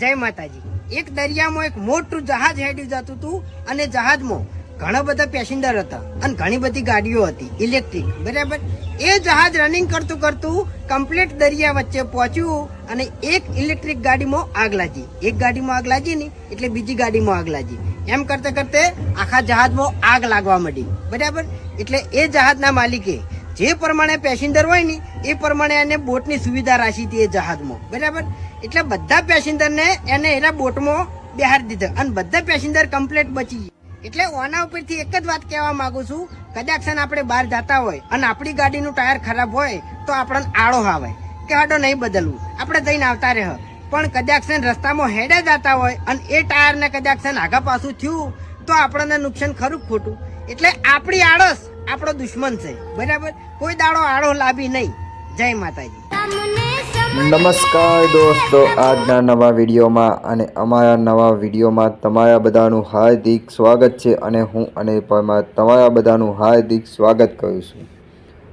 જય માતાજી. એક દરિયામાં એક મોટું જહાજ હેડ્યું જતું હતું અને જહાજમાં ઘણા બધા પેસેન્જર હતા અને ઘણી બધી ગાડીઓ હતી, ઇલેક્ટ્રિક, બરાબર? એ જહાજ રનિંગ કરતું કરતું કમ્પ્લીટ દરિયા વચ્ચે પહોંચ્યું અને એક ઇલેક્ટ્રિક ગાડીમાં આગ લાગી. એક ગાડીમાં આગ લાગી ને એટલે બીજી ગાડીમાં આગ લાગી. એમ કરતે કરતે આખા જહાજમાં આગ લાગવા માંડી, બરાબર? એટલે એ જહાજના માલિકે જે પ્રમાણે પેસેન્જર હોય ને એ પ્રમાણે એને બોટની સુવિધા રાખી હતી એ જહાજમાં, બરાબર? એટલે બધા પેસેન્જરને એને એના બોટમાં બેહાડી દીધા અને બધા પેસેન્જર કમ્પ્લીટ બચી ગયા. એટલે ઓના ઉપરથી એક જ વાત કહેવા માંગુ છું, કદાચ આપણે બહાર જતા હોય અને આપણી ગાડીનું ટાયર ખરાબ હોય તો આપણને આળો આવે. કે હાડો નહીં બદલવું. આપણે જઈને આવતા રહે. પણ કદાચ રસ્તામાં હેડે જતા હોય અને એ ટાયરને કદાચ આગા પાછું થયું તો આપણને નુકસાન ખરું ખોટું? એટલે આપણી આળસ આપણો દુશ્મન છે. બરાબર? કોઈ દાડો આળો લાવી નહીં. જય માતાજી. નમસ્કાર દોસ્તો, આજના નવા વિડીયોમાં અને અમારા નવા વિડીયોમાં તમારા બધાનું હાર્દિક સ્વાગત છે અને હું અને પરમાર તમારા બધાનું હાર્દિક સ્વાગત કરું છું.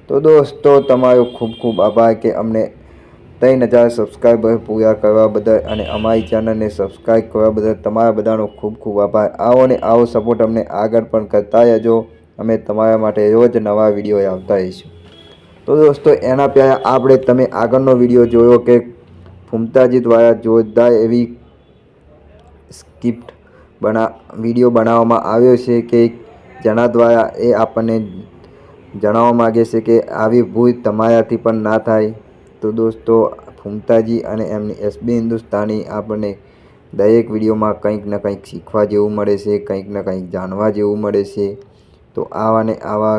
તો દોસ્તો, તમારો ખૂબ ખૂબ આભાર કે અમને ત્રણ હજાર સબસ્ક્રાઈબર પૂરા કરવા બદલ અને અમારી ચેનલને સબસ્ક્રાઈબ કરવા બદલ તમારા બધાનો ખૂબ ખૂબ આભાર. આવો ને આવો સપોર્ટ અમને આગળ પણ કરતા રહેજો. અમે તમારા માટે રોજ નવા વીડિયો આવતા રહીશું. તો દોસ્તો, એના પહેલાં આપણે તમે આગળનો વીડિયો જોયો કે ફૂમતાજી દ્વારા જોરદાર એવી સ્ક્રિપ્ટ બના, વીડિયો બનાવવામાં આવ્યો છે કે જેના દ્વારા એ આપણને જણાવવા માગે છે કે આવી ભૂલ તમારાથી પણ ના થાય. તો દોસ્તો, ફૂમતાજી અને એમની એસબી હિન્દુસ્તાની આપણને દરેક વિડીયોમાં કંઈક ને કંઈક શીખવા જેવું મળે છે, કંઈક ને કંઈક જાણવા જેવું મળે છે. તો આવા ને આવા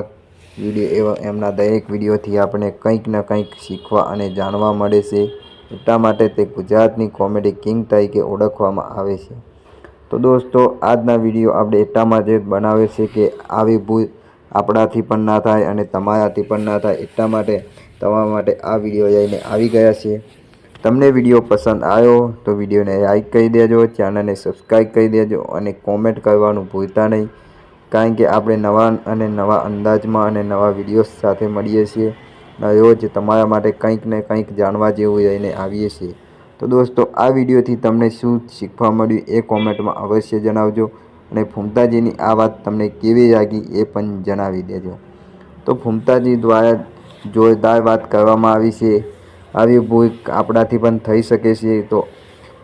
વીડિયો એવા એમના દરેક વિડીયોથી આપણે કંઈક ને કંઈક શીખવા અને જાણવા મળે છે. એટલા માટે તે ગુજરાતની કોમેડી કિંગ તરીકે ઓળખવામાં આવે છે. તો દોસ્તો, આજના વીડિયો આપણે એટલા માટે બનાવે છે કે આવી ભૂલ આપણાથી પણ ના થાય અને તમારાથી પણ ના થાય. એટલા માટે તમારા માટે આ વીડિયો લઈને આવી ગયા છે. તમને વીડિયો પસંદ આવ્યો તો વિડીયોને લાઈક કરી દેજો, ચેનલને સબસ્ક્રાઈબ કરી દેજો અને કોમેન્ટ કરવાનું ભૂલતા નહીં. કારણ કે આપણે નવા અને નવા અંદાજમાં અને નવા વિડીયોઝ સાથે મળીએ છીએ. રોજ તમારા માટે કંઈક ને કંઈક જાણવા જેવું લઈને આવીએ છીએ. તો દોસ્તો, આ વિડીયોથી તમને શું શીખવા મળ્યું એ કોમેન્ટમાં અવશ્ય જણાવજો અને ફૂમતાજીની આ વાત તમને કેવી લાગી એ પણ જણાવી દેજો. તો ફૂમતાજી દ્વારા જોરદાર વાત કરવામાં આવી છે. આવી ભૂલ આપણાથી પણ થઈ શકે છે. તો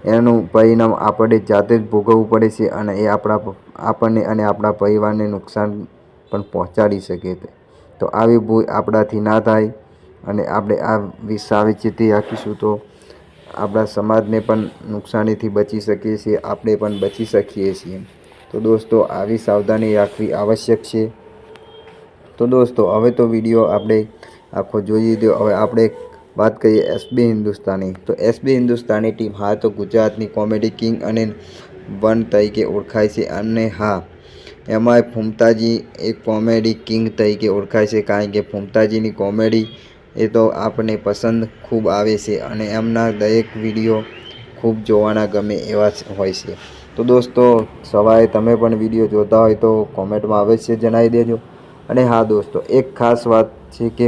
એનું પરિણામ આપણે જાતે જ ભોગવવું પડે છે અને એ આપણા આપણને અને આપણા પરિવારને નુકસાન પણ પહોંચાડી શકે છે તો આવી ભૂલ આપણાથી ના થાય અને આપણે આ સાવચેતી રાખીશું તો આપણા સમાજને પણ નુકસાનીથી બચી શકીએ છીએ, આપણે પણ બચી શકીએ છીએ. તો દોસ્તો, આવી સાવધાની રાખવી આવશ્યક છે. તો દોસ્તો, હવે તો વીડિયો આપણે આખો જોઈ લીધો. હવે આપણે વાત કરીએ એસબી હિન્દુસ્તાની તો એસબી હિન્દુસ્તાની ટીમ, હા તો ગુજરાતની કોમેડી કિંગ અને વન તરીકે ઓળખાય છે અને હા, એમાંય ફૂમતાજી એક કોમેડી કિંગ તરીકે ઓળખાય છે કારણ કે ફૂમતાજીની કોમેડી એ તો આપણને પસંદ ખૂબ આવે છે અને એમના દરેક વીડિયો ખૂબ જોવાના ગમે એવા હોય છે. તો દોસ્તો, સવારે તમે પણ વીડિયો જોતા હોય તો કોમેન્ટમાં અવશ્ય જણાવી દેજો. અને હા દોસ્તો, એક ખાસ વાત છે કે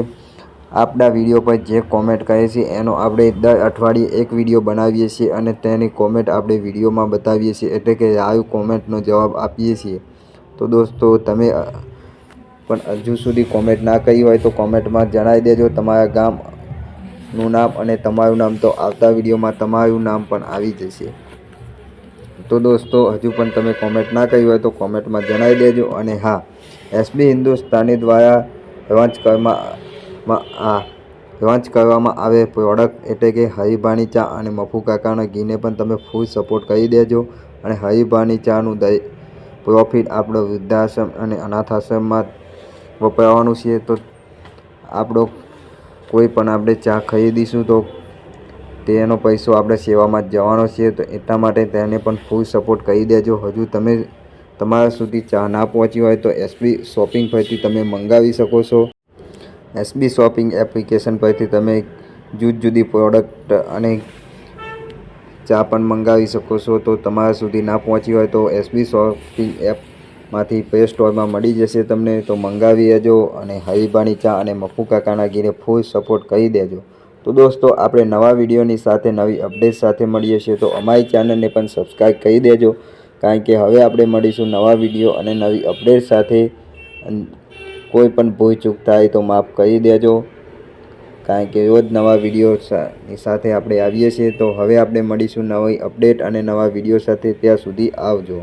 આપણા વીડિયો પર જે કોમેન્ટ કરે છે, એનો આપણે દર અઠવાડિયે એક વીડિયો બનાવીએ છીએ અને તેની કોમેન્ટ આપણે વિડીયોમાં બતાવીએ છીએ. એટલે કે લાઈવ કોમેન્ટનો જવાબ આપીએ છીએ. તો દોસ્તો, તમે પણ હજુ સુધી કોમેન્ટ ના કરી હોય તો કોમેન્ટમાં જણાવી દેજો. તમારા ગામનું નામ અને તમારું નામ તો આવતા વિડીયોમાં તમારું નામ પણ આવી જશે. તો દોસ્તો, હજુ પણ તમે કોમેન્ટ ના કરી હોય તો કોમેન્ટમાં જણાવી દેજો. અને હા એસબી હિન્દુસ્તાની દ્વારા લોન્ચ કરવામાં લોન્ચ કરવામાં આવે પ્રોડક્ટ એટલે કે હરિભાણી ચા અને મફુ કાકાના ઘીને પણ તમે ફૂલ સપોર્ટ કરી દેજો અને હરિભાણી ચાનું દઈ પ્રોફિટ આપણો વૃદ્ધાશ્રમ અને અનાથ આશ્રમમાં વપરાવાનું છે તો આપણો કોઈ પણ આપણે ચા ખરીદીશું તો તેનો પૈસો આપણે સેવામાં જ જવાનો છે તો એટલા માટે તેને પણ ફૂલ સપોર્ટ કરી દેજો. હજુ તમે તમારા સુધી ચા ના પહોંચી હોય તો એસબી શોપિંગ પરથી તમે મંગાવી શકો છો. એસબી શોપિંગ એપ્લિકેશન પરથી તમે જુદી જુદી પ્રોડક્ટ અને ચા પણ મંગાવી શકો છો. તો તમારા સુધી ના પહોંચી હોય તો એસબી શોપિંગ એપમાંથી પ્લે સ્ટોરમાં મળી જશે તમને. તો મંગાવી લેજો અને હરિભાણી ચા અને મફુ કાકાના ઘીરે ફૂલ સપોર્ટ કરી દેજો. તો દોસ્તો, આપણે નવા વિડીયોની સાથે નવી અપડેટ સાથે મળીએ છીએ. તો અમારી ચેનલને પણ સબસ્ક્રાઈબ કરી દેજો. કારણ કે હવે આપણે મળીશું નવા વીડિયો અને નવી અપડેટ સાથે. કોઈ પણ ભૂલ ચૂક થાય તો માફ કરી દેજો. કારણ કે રોજ નવા વીડિયો સાથે આપણે આવીએ છીએ. તો હવે આપણે મળીશું નવી અપડેટ અને નવા વીડિયો સાથે. ત્યાં સુધી આવજો.